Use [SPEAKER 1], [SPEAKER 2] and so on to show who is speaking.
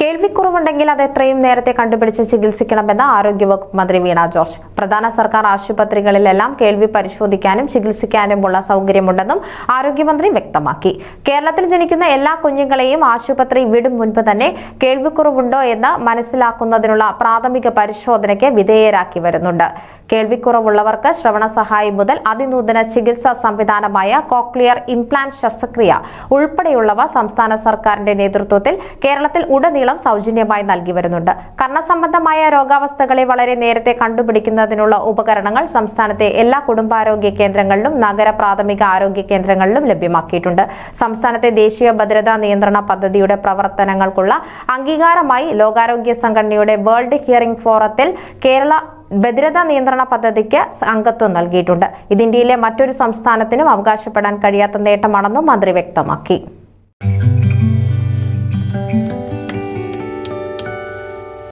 [SPEAKER 1] കേൾവിക്കുറവുണ്ടെങ്കിൽ അത് എത്രയും നേരത്തെ കണ്ടുപിടിച്ച് ചികിത്സിക്കണമെന്ന് ആരോഗ്യവകുപ്പ് മന്ത്രി വീണ ജോർജ്. പ്രധാന സർക്കാർ ആശുപത്രികളിലെല്ലാം കേൾവി പരിശോധിക്കാനും ചികിത്സിക്കാനുമുള്ള സൗകര്യമുണ്ടെന്നും ആരോഗ്യമന്ത്രി വ്യക്തമാക്കി. കേരളത്തിൽ ജനിക്കുന്ന എല്ലാ കുഞ്ഞുങ്ങളെയും ആശുപത്രി വിടും മുൻപ് തന്നെ കേൾവിക്കുറവുണ്ടോ എന്ന് മനസ്സിലാക്കുന്നതിനുള്ള പ്രാഥമിക പരിശോധനയ്ക്ക് വിധേയരാക്കി വരുന്നുണ്ട്. കേൾവിക്കുറവുള്ളവർക്ക് ശ്രവണ സഹായി മുതൽ അതിനൂതന ചികിത്സാ സംവിധാനമായ കോക്ലിയർ ഇംപ്ലാന്റ് ശസ്ത്രക്രിയ ഉൾപ്പെടെയുള്ളവ സംസ്ഥാന സർക്കാരിന്റെ നേതൃത്വത്തിൽ കേരളത്തിൽ ഉടനീളം സൗജന്യമായി നൽകി വരുന്നുണ്ട്. കർണസംബന്ധമായ രോഗാവസ്ഥകളെ വളരെ നേരത്തെ കണ്ടുപിടിക്കുന്നതിനുള്ള ഉപകരണങ്ങൾ സംസ്ഥാനത്തെ എല്ലാ കുടുംബാരോഗ്യ കേന്ദ്രങ്ങളിലും നഗര പ്രാഥമിക ആരോഗ്യ കേന്ദ്രങ്ങളിലും ലഭ്യമാക്കിയിട്ടുണ്ട്. സംസ്ഥാനത്തെ ദേശീയ ഭദ്രതാ നിയന്ത്രണ പദ്ധതിയുടെ പ്രവർത്തനങ്ങൾക്കുള്ള അംഗീകാരമായി ലോകാരോഗ്യ സംഘടനയുടെ വേൾഡ് ഹിയറിംഗ് ഫോറത്തിൽ കേരള ഭദ്രതാ നിയന്ത്രണ പദ്ധതിക്ക് അംഗത്വം നൽകിയിട്ടുണ്ട്. ഇത് ഇന്ത്യയിലെ മറ്റൊരു സംസ്ഥാനത്തിനും അവകാശപ്പെടാൻ കഴിയാത്ത നേട്ടമാണെന്നും മന്ത്രി വ്യക്തമാക്കി.